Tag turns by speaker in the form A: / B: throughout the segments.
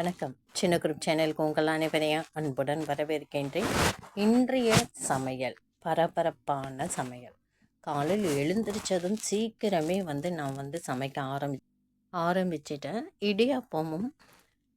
A: வணக்கம். சின்ன குரூப் சேனலுக்கு உங்கள் அனைவரையும் அன்புடன் வரவேற்கின்றேன். இன்றைய சமையல் பரபரப்பான சமையல். காலையில் எழுந்திரிச்சதும் சீக்கிரமே வந்து நான் வந்து சமைக்க ஆரம்பி ஆரம்பிச்சிட்டேன். இடியாப்பமும்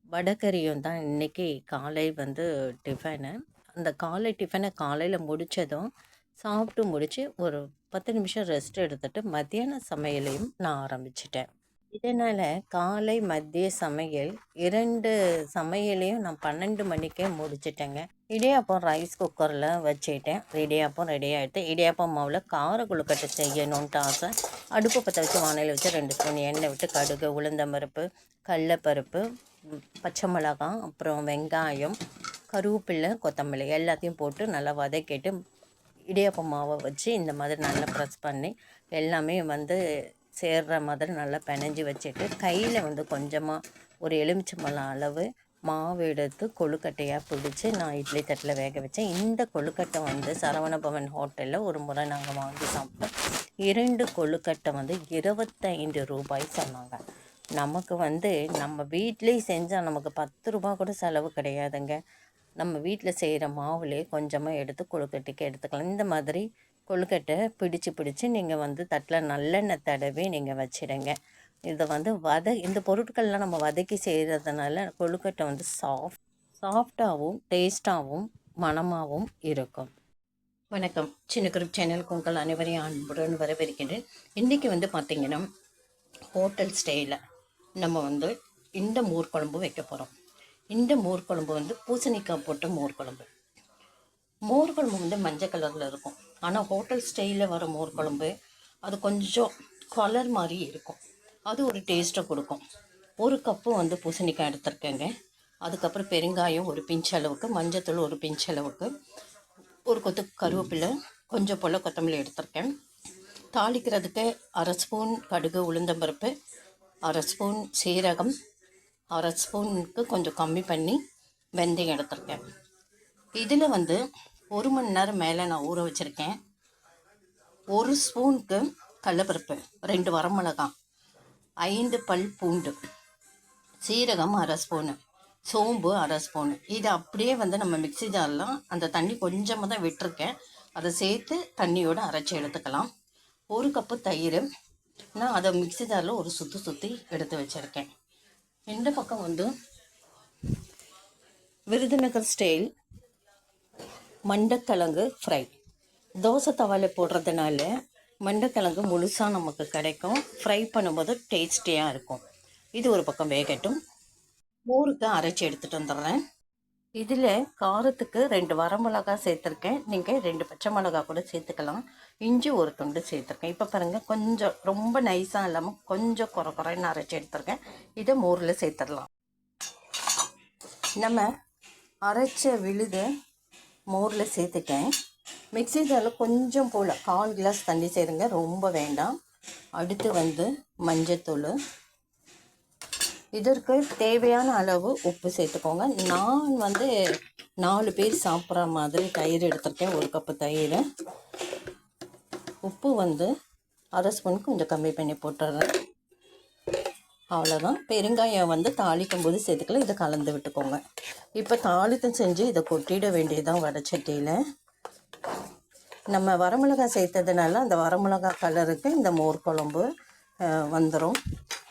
A: வடகறியும் தான் இன்றைக்கி காலை வந்து டிஃபனு அந்த காலை டிஃபனை காலையில் முடித்ததும் சாப்பிட்டு முடித்து ஒரு பத்து நிமிஷம் ரெஸ்ட் எடுத்துட்டு மத்தியான சமையலையும் நான் ஆரம்பிச்சிட்டேன். இதனால் காலை மதிய சமையல் இரண்டு சமையலையும் நான் பன்னெண்டு மணிக்கே முடிச்சிட்டேங்க. இடியாப்பம் ரைஸ் குக்கரில் வச்சுட்டேன். இடியாப்பம் ரெடி ஆகிடுது இடியாப்பம் மாவில் கார குழுக்கட்டை செய்யணுன்ட்டு ஆசை. அடுப்பு பற்ற வச்சு வானையில் வச்சு ரெண்டு ஸ்பூன் எண்ணெய் விட்டு கடுகு உளுந்தம்பருப்பு கடலப்பருப்பு பச்சை மிளகாய் அப்புறம் வெங்காயம் கருவேப்பிலை கொத்தமல்லி எல்லாத்தையும் போட்டு நல்லா வதக்கிட்டு இடியாப்பம் மாவை வச்சு இந்த மாதிரி நல்லா ப்ரெஸ் பண்ணி எல்லாமே வந்து சேர்ற மாதிரி நல்லா பிணைஞ்சி வச்சுட்டு கையில் வந்து கொஞ்சமாக ஒரு எலுமிச்சம்பழம் அளவு மாவு எடுத்து கொழுக்கட்டையாக பிடிச்சி நான் இட்லி தட்டில் வேக வச்சேன். இந்த கொழுக்கட்டை வந்து சரவணபவன் ஹோட்டலில் ஒரு முறை நாங்கள் வாங்கி சாப்பிட்டோம். இரண்டு கொழுக்கட்டை வந்து இருபத்தைந்து ரூபாய் சொன்னாங்க. நமக்கு வந்து நம்ம வீட்டிலே செஞ்சால் நமக்கு பத்து ரூபா கூட செலவு கிடையாதுங்க. நம்ம வீட்டில் செய்கிற மாவுலேயே கொஞ்சமாக எடுத்து கொழுக்கட்டைக்கு எடுத்துக்கலாம். இந்த மாதிரி கொழுக்கட்டை பிடிச்சு பிடிச்சி நீங்கள் வந்து தட்டில் நல்லெண்ணெய் தடவி நீங்கள் வச்சிடுங்க. இதை வந்து வத இந்த பொருட்கள்லாம் நம்ம வதக்கி செய்கிறதுனால கொழுக்கட்டை வந்து சாஃப்ட் சாஃப்டாகவும் டேஸ்ட்டாகவும் மணமாகவும் இருக்கும். வணக்கம். சின்ன குரூப் சேனலுக்கு உங்கள் அனைவரையும் அன்புடன் வரவேற்கின்றேன் இன்றைக்கி வந்து பார்த்திங்கன்னா ஹோட்டல் ஸ்டேயில் நம்ம வந்து இந்த மோர் குழம்பு வைக்க போகிறோம் இந்த மோர் குழம்பு வந்து பூசணிக்காய் போட்ட மோர் குழம்பு. மோர் குழம்பு வந்து மஞ்சள் கலரில் இருக்கும். ஆனால் ஹோட்டல் ஸ்டைலில் வர மோர் குழம்பு அது கொஞ்சம் கலர் மாதிரி இருக்கும். அது ஒரு டேஸ்ட்டை கொடுக்கும். ஒரு கப்பு வந்து பூசணிக்காய் எடுத்திருக்கேங்க. அதுக்கப்புறம் பெருங்காயம் ஒரு பிஞ்ச் அளவுக்கு மஞ்சத்தூள் ஒரு பிஞ்ச் அளவுக்கு ஒரு கொத்து கருவேப்பிலை கொஞ்சம் போல் கொத்தமல்லி எடுத்திருக்கேன். தாளிக்கிறதுக்கு அரை ஸ்பூன் கடுகு உளுந்தம்பருப்பு அரை ஸ்பூன் சீரகம் அரை ஸ்பூனுக்கு கொஞ்சம் கம்மி பண்ணி வெந்தயம் எடுத்திருக்கேன். இதில் வந்து ஒரு மணி நேரம் மேலே நான் ஊற வச்சுருக்கேன். ஒரு ஸ்பூனுக்கு கடலப்பருப்பு ரெண்டு வரமிளகாய் ஐந்து பல் பூண்டு சீரகம் அரை ஸ்பூனு சோம்பு அரை ஸ்பூனு. இது அப்படியே வந்து நம்ம மிக்ஸி ஜார்லாம் அந்த தண்ணி கொஞ்சமாக தான் விட்டிருக்கேன். அதை சேர்த்து தண்ணியோடு அரைச்சி எடுத்துக்கலாம். ஒரு கப்பு தயிர். நான் அதை மிக்ஸி ஜாரில் ஒரு சுற்றி சுற்றி எடுத்து வச்சுருக்கேன். இந்த பக்கம் வந்து விருதுநகர் ஸ்டைல் மண்டக்கிழங்கு ஃப்ரை தோசை தவால போடுறதுனால மண்டக்கிழங்கு முழுசாக நமக்கு கிடைக்கும். ஃப்ரை பண்ணும்போது டேஸ்டியாக இருக்கும். இது ஒரு பக்கம் வேகட்டும். மோருக்கு அரைச்சி எடுத்துகிட்டு வந்துடுறேன். இதில் காரத்துக்கு ரெண்டு வரமிளகா சேர்த்துருக்கேன். நீங்கள் ரெண்டு பச்சை மிளகா கூட சேர்த்துக்கலாம். இஞ்சி ஒரு துண்டு சேர்த்துருக்கேன். இப்போ பாருங்கள் கொஞ்சம் ரொம்ப நைஸாக இல்லாமல் கொஞ்சம் குறை குறைன்னு அரைச்சி எடுத்துருக்கேன். இதை மோரில் சேர்த்துடலாம். நம்ம அரைச்ச விழுது மோரில் சேர்த்துட்டேன். மிக்ஸி ஜாரில் கொஞ்சம் போல் கால் கிளாஸ் தண்ணி சேருங்க ரொம்ப வேண்டாம். அடுத்து வந்து மஞ்சத்தூள் இதற்கு தேவையான அளவு உப்பு சேர்த்துக்கோங்க. நான் வந்து நாலு பேர் சாப்பிட்ற மாதிரி தயிர் எடுத்துருக்கேன் ஒரு கப்பு தயிர். உப்பு வந்து அரை ஸ்பூன் கொஞ்சம் கம்மி பண்ணி போட்டுடுறேன். அவ்வளோதான் பெருங்காயம் வந்து தாளிக்கும் போது சேர்த்துக்கலாம் இதை கலந்து விட்டுக்கோங்க. இப்போ தாளித்தம் செஞ்சு இதை கொட்டிட வேண்டியதுதான் வடச்சட்டியில் நம்ம வரமிளகாய் சேர்த்ததுனால அந்த வரமிளகாய் கலருக்கு இந்த மோர் குழம்பு வந்துடும்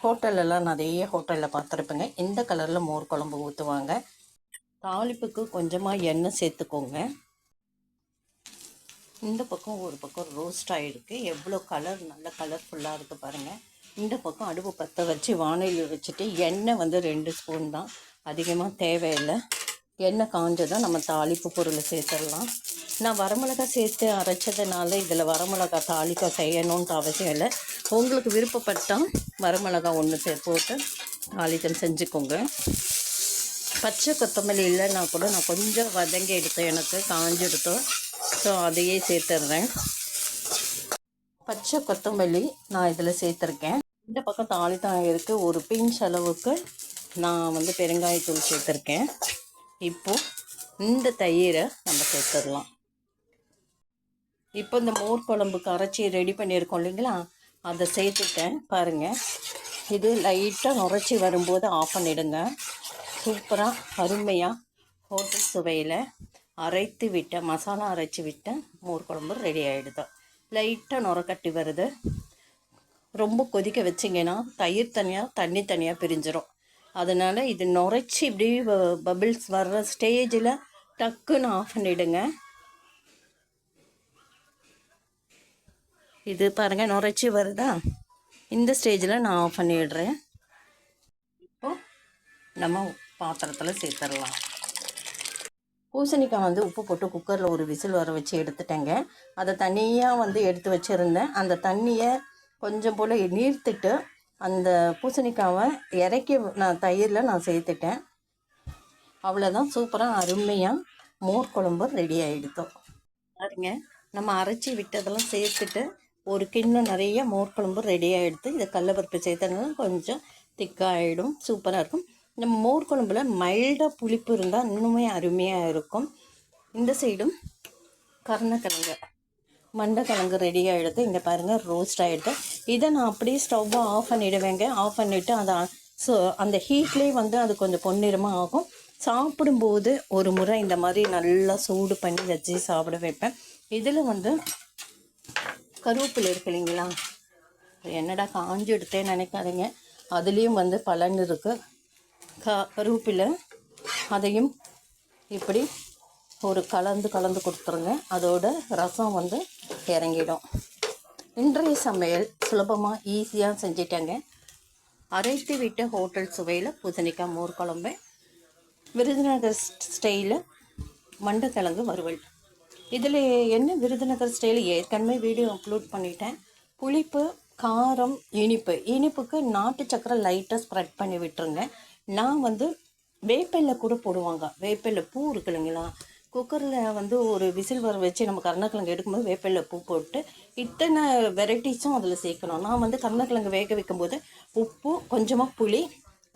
A: ஹோட்டல்லலாம் நிறைய ஹோட்டலில் பார்த்துருப்பேங்க. இந்த கலரில் மோர் குழம்பு ஊற்றுவாங்க தாளிப்புக்கு கொஞ்சமாக எண்ணெய் சேர்த்துக்கோங்க. இந்த பக்கம் ஒரு பக்கம் ரோஸ்ட் ஆகிருக்கு எவ்வளோ கலர் நல்ல கலர்ஃபுல்லாக இருக்குது பாருங்கள் இந்த பக்கம் அடுப்பு பற்ற வச்சு வானையில் வச்சுட்டு எண்ணெய் வந்து ரெண்டு ஸ்பூன் தான். அதிகமாக தேவையில்லை. எண்ணெய் காஞ்சதான் நம்ம தாளிப்பு பொருளை சேர்த்துடலாம். நான் வரமிளகாய் சேர்த்து அரைச்சதுனால இதில் வரமிளகாய் தாளிக்க செய்யணுன்ட்டு அவசியம் இல்லை. உங்களுக்கு விருப்பப்பட்டால் வரமிளகாய் ஒன்று சே போட்டு தாளித்தம் செஞ்சுக்கோங்க. பச்சை கொத்தமல்லி இல்லைன்னா கூட நான் கொஞ்சம் வதங்கி எடுத்தேன் எனக்கு காஞ்சு எடுத்தோம். ஸோ அதையே சேர்த்துடுறேன். பச்சை கொத்தமல்லி நான் இதில் சேர்த்துருக்கேன். இந்த பக்கம் தாளித்தம் இருக்குது ஒரு பிஞ்ச் அளவுக்கு நான் வந்து பெருங்காயத்தூள் சேர்த்துருக்கேன். இப்போது இந்த தயிரை நம்ம சேர்த்துடலாம். இப்போ இந்த மோர் குழம்புக்கு அரைச்சி ரெடி பண்ணியிருக்கோம் இல்லைங்களா? அதை சேர்த்துட்டேன். பாருங்கள் இது லைட்டாக நுரைச்சி வரும்போது ஆஃப் பண்ணிவிடுங்க சூப்பராக அருமையாக ஹோட்டல் சுவையில் அரைத்து விட்ட மசாலா அரைச்சி விட்ட மோர் குழம்பு ரெடி ஆகிடுது லைட்டாக நுரக்கட்டி வருது. ரொம்ப கொதிக்க வச்சிங்கன்னா தயிர் தனியாக தண்ணி தனியாக பிரிஞ்சிடும் அதனால் இது நுரைச்சி இப்படி பபிள்ஸ் வர்ற ஸ்டேஜில் டக்குன்னு ஆஃப் பண்ணிவிடுங்க இது பாருங்கள் நுரைச்சி வருதா? இந்த ஸ்டேஜில் நான் ஆஃப் பண்ணிடுறேன். இப்போது நம்ம பாத்திரத்தில் சேர்த்துடலாம். பூசணிக்காய் வந்து உப்பு போட்டு குக்கரில் ஒரு விசில் வர வச்சு எடுத்துட்டேங்க. அதை தனியாக வந்து எடுத்து வச்சுருந்தேன். அந்த தண்ணியை கொஞ்சம் போல் நீர்த்துட்டு அந்த பூசணிக்காவை இறக்கி நான் தயிரில் நான் சேர்த்துட்டேன். அவ்வளோதான் சூப்பராக அருமையாக மோர் குழம்பு ரெடி ஆகிடுத்தோம் பாருங்க நம்ம அரைச்சி விட்டதெல்லாம் சேர்த்துட்டு ஒரு கிண்ணம் நிறைய மோர் குழம்பு ரெடி இதை இதை கடலப்பருப்பு சேர்த்தனால கொஞ்சம் திக்காகிடும் சூப்பராக இருக்கும். நம்ம மோர் குழம்புல மைல்டாக புளிப்பு இருந்தால் இன்னுமே அருமையாக இருக்கும். இந்த சைடும் கருணக்கிழங்கு மண்டக்கிழங்கு ரெடி ஆகிடுது இங்கே பாருங்கள் ரோஸ்ட் ஆகிடுது இதை நான் அப்படியே ஸ்டவ்வை ஆஃப் பண்ணிவிடுவேங்க ஆஃப் பண்ணிவிட்டு அதை ஸோ அந்த ஹீட்லேயே வந்து அது கொஞ்சம் பொன்னிறமாக ஆகும். சாப்பிடும்போது ஒரு முறை இந்த மாதிரி நல்லா சூடு பண்ணி வச்சு சாப்பிட வைப்பேன். இதில் வந்து கருவேப்பிலை இருக்கு இல்லைங்களா? என்னடா காஞ்சி எடுத்தேன்னு நினைக்காதீங்க. அதுலேயும் வந்து பலன் இருக்குது கருவேப்பிலை அதையும் இப்படி ஒரு கலந்து கலந்து கொடுத்துருங்க. அதோட ரசம் வந்து இறங்கிடும். இன்றைய சமையல் சுலபமாக ஈஸியாக செஞ்சிட்டேங்க. அரைத்து விட்ட ஹோட்டல் சுவையில் பூசணிக்காய் மோர் குழம்பு விருதுநகர் ஸ்டைலில் மண்டக்கிழங்கு வறுவல். இதில் என்ன விருதுநகர் ஸ்டைல்? ஏற்கனவே வீடியோ அப்லோட் பண்ணிட்டேன். புளிப்பு காரம் இனிப்பு. இனிப்புக்கு நாட்டு சக்கரை லைட்டாக ஸ்ப்ரெட் பண்ணி விட்டுருங்க. நான் வந்து வேப்பிலை கூட போடுவாங்க. வேப்பிலை பூ இருக்கு இல்லைங்களா குக்கரில் வந்து ஒரு விசில் வர வச்சு நம்ம கருணக்கிழங்கு எடுக்கும்போது வேப்பிலை பூ போட்டு இத்தனை வெரைட்டிஸும் அதில் சேர்க்கணும். நான் வந்து கருணக்கிழங்கு வேக வைக்கும்போது உப்பு கொஞ்சமாக புளி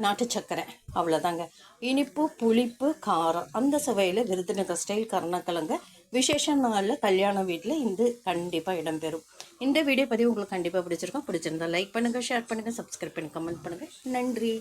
A: நாட்டு சக்கரை அவ்வளோதாங்க இனிப்பு புளிப்பு காரம் அந்த சுவையில் விருதுநகர் ஸ்டைல் கருணக்கிழங்கு விசேஷ நாளில் கல்யாண வீட்டில் இந்த கண்டிப்பாக இடம்பெறும். இந்த வீடியோ பதிவு உங்களுக்கு கண்டிப்பாக பிடிச்சிருக்கோம். பிடிச்சிருந்தா லைக் பண்ணுங்கள் ஷேர் பண்ணுங்கள் சப்ஸ்கிரைப் பண்ணி கமெண்ட் பண்ணுங்கள் நன்றி.